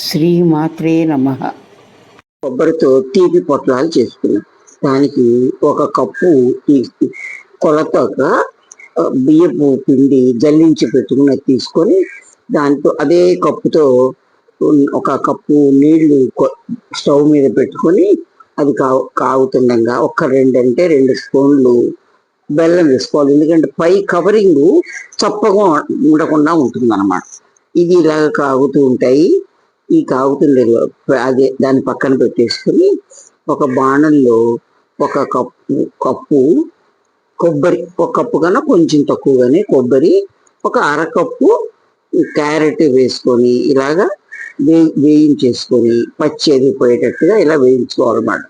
శ్రీమాత్రే నమ. కొబ్బరితో తీపి పొట్లాలు చేసుకున్నాం దానికి ఒక కప్పు తీసి కొలతగా బియ్యపు పిండి జల్లించి పెట్టుకున్న తీసుకొని దాంతో అదే కప్పుతో ఒక కప్పు నీళ్ళు స్టవ్ మీద పెట్టుకొని అది కా కాగుతుండగా ఒక రెండు అంటే రెండు స్పూన్లు బెల్లం వేసుకోవాలి. ఎందుకంటే పై కవరింగ్ చప్పగా ఉండకుండా ఉంటుంది అన్నమాట ఇది ఇలాగ కాగుతూ ఉంటాయి. ఈ కాగుతుండే అదే దాన్ని పక్కన పెట్టేసుకుని ఒక బాణంలో ఒక కప్పు కప్పు కొబ్బరి ఒక కప్పు కన్నా కొంచెం తక్కువగానే కొబ్బరి ఒక అరకప్పు క్యారెట్ వేసుకొని ఇలాగా వే వేయించేసుకొని పచ్చి అది పోయేటట్టుగా ఇలా వేయించుకోవాలన్నమాట.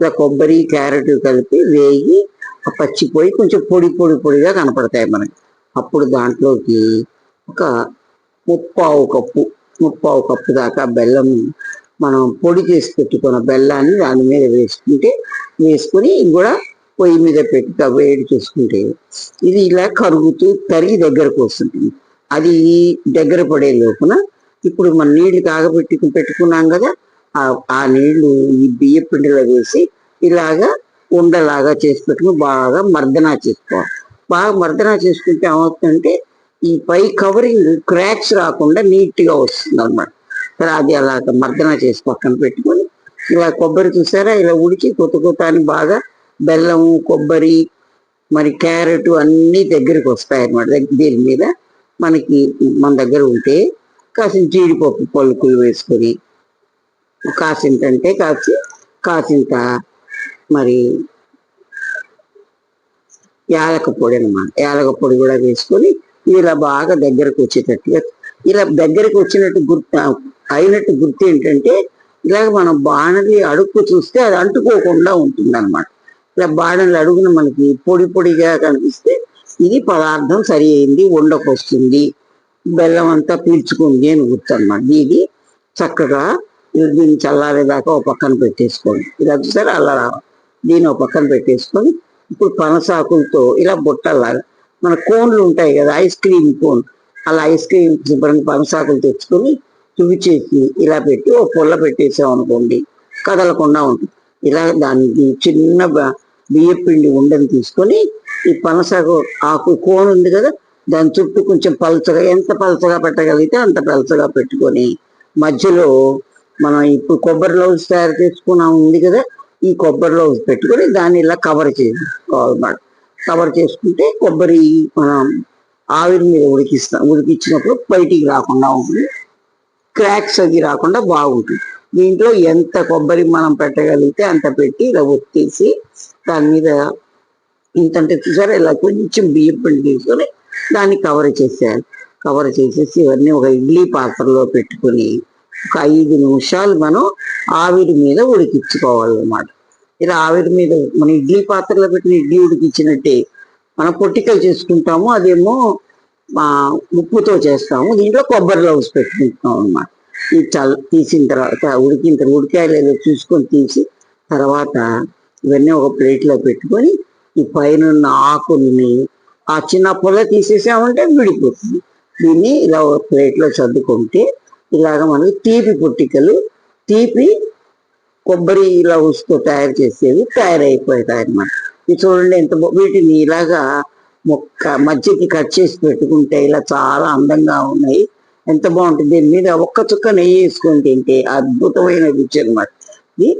ఇలా కొబ్బరి క్యారెట్ కలిపి వేగి ఆ పచ్చి పోయి కొంచెం పొడి పొడి పొడిగా కనపడతాయి మనకి. అప్పుడు దాంట్లోకి ఒక ముప్పావు కప్పు ముప్పావు కప్పు దాకా బెల్లం మనం పొడి చేసి పెట్టుకున్న బెల్లాన్ని దాని మీద వేసుకుంటే వేసుకుని కూడా పొయ్యి మీద పెట్టి వేడి చేసుకుంటే ఇది ఇలా కరుగుతూ తరిగి దగ్గరకు వస్తుంది. అది దగ్గర పడే లోపున ఇప్పుడు మన నీళ్ళు కాగబెట్టి పెట్టుకున్నాం కదా ఆ ఆ నీళ్ళు ఈ బియ్య పిండిలో వేసి ఇలాగా ఉండలాగా చేసి పెట్టుకుని బాగా మర్దనా చేసుకోవాలి. బాగా మర్దనా చేసుకుంటే ఏమవుతుందంటే ఈ పై కవరింగ్ క్రాక్స్ రాకుండా నీట్గా వస్తుంది అనమాట సరే అది అలా మర్దన చేసి పక్కన పెట్టుకొని ఇలా కొబ్బరి చూసారా? ఇలా ఉడికి కొత్త కొత్త అని బాగా బెల్లం కొబ్బరి మరి క్యారెట్ అన్ని దగ్గరికి వస్తాయి అనమాట దీని మీద మనకి మన దగ్గర ఉంటే కాసిన జీడిపప్పు పలుకులు వేసుకొని కాసింత అంటే కాసి కాసింత మరి యాలక పొడి అనమాట యాలక పొడి కూడా వేసుకొని ఇలా బాగా దగ్గరకు వచ్చేటట్టుగా ఇలా దగ్గరకు వచ్చినట్టు గుర్తు అయినట్టు గుర్తు ఏంటంటే ఇలాగ మనం బాణలి అడుక్కు చూస్తే అది అంటుకోకుండా ఉంటుంది అనమాట ఇలా బాణలి అడుగున మనకి పొడి పొడిగా కనిపిస్తే ఇది పదార్థం సరి అయింది వండకొస్తుంది బెల్లం అంతా పీల్చుకుంది అని గుర్తు అనమాట ఇది చక్కగా దీన్ని చల్లారేదాకా ఒక పక్కన పెట్టేసుకోండి. ఇలా చూసారా అలా రావాలి. దీన్ని ఒక పక్కన పెట్టేసుకొని ఇప్పుడు పనసాకులతో ఇలా బుట్టలాగా మన కోన్లు ఉంటాయి కదా ఐస్ క్రీమ్ కోన్. అలా ఐస్ క్రీమ్ శుభ్రంగా పనసాకులు తెచ్చుకొని తువ్వి చేసి ఇలా పెట్టి ఓ పుల్ల పెట్టేసాం అనుకోండి కదలకుండా ఉంటుంది. ఇలా దానికి చిన్న బియ్య పిండి ఉండని తీసుకొని ఈ పనసాకు ఆకు కోన్ ఉంది కదా దాని చుట్టూ కొంచెం పలచగా ఎంత పలచగా పెట్టగలిగితే అంత పలచగా పెట్టుకొని మధ్యలో మనం ఇప్పుడు కొబ్బరి లౌజ్ తయారు చేసుకున్నాం ఉంది కదా ఈ కొబ్బరి లౌజ్ పెట్టుకొని దాన్ని ఇలా కవర్ చేసుకోవాలన్నమాట కవర్ చేసుకుంటే కొబ్బరి మనం ఆవిరి మీద ఉడికిస్తాం ఉడికించినప్పుడు బయటికి రాకుండా ఉంటుంది. క్రాక్స్ అది రాకుండా బాగుంటుంది. దీంట్లో ఎంత కొబ్బరి మనం పెట్టగలిగితే అంత పెట్టి ఇలా ఒత్తేసి దాని మీద ఇంతంటే చూసారా ఇలా కొంచెం బియ్యం పిండి తీసుకొని దాన్ని కవర్ చేసేయాలి. కవర్ చేసేసి ఇవన్నీ ఒక ఇడ్లీ పాత్రలో పెట్టుకొని ఒక ఐదు నిమిషాలు మనం ఆవిరి మీద ఉడికించుకోవాలన్నమాట. ఇలా ఆవిరి మీద మన ఇడ్లీ పాత్రలో పెట్టిన ఇడ్లీ ఉడికించినట్టే మనం పొట్టికలు చేసుకుంటాము అదేమో ఉప్పుతో చేస్తాము. దీంట్లో కొబ్బరి లవ్స్ పెట్టుకుంటున్నాం అన్నమాట. ఈ చల్ తీసిన తర్వాత ఉడికిన తర్వాత ఉడికాయలు ఏదో చూసుకొని తీసి తర్వాత ఇవన్నీ ఒక ప్లేట్లో పెట్టుకొని ఈ పైన ఉన్న ఆకుల్ని ఆ చిన్న పొల తీసేసామంటే విడిపోతుంది. దీన్ని ఇలా ఒక ప్లేట్లో సర్దుకుంటే ఇలాగ మనకి తీపి పుట్టికలు తీపి కొబ్బరి లవ్స్తో తయారు చేసేవి తయారైపోతాయి అనమాట ఇది చూడండి ఎంత వీటిని ఇలాగా మొక్క మధ్యకి కట్ చేసి పెట్టుకుంటే ఇలా చాలా అందంగా ఉన్నాయి. ఎంత బాగుంటుంది. దీని మీద ఒక్క చుక్క నెయ్యి వేసుకొని తింటే అద్భుతమైన రుచి అనమాట ఇది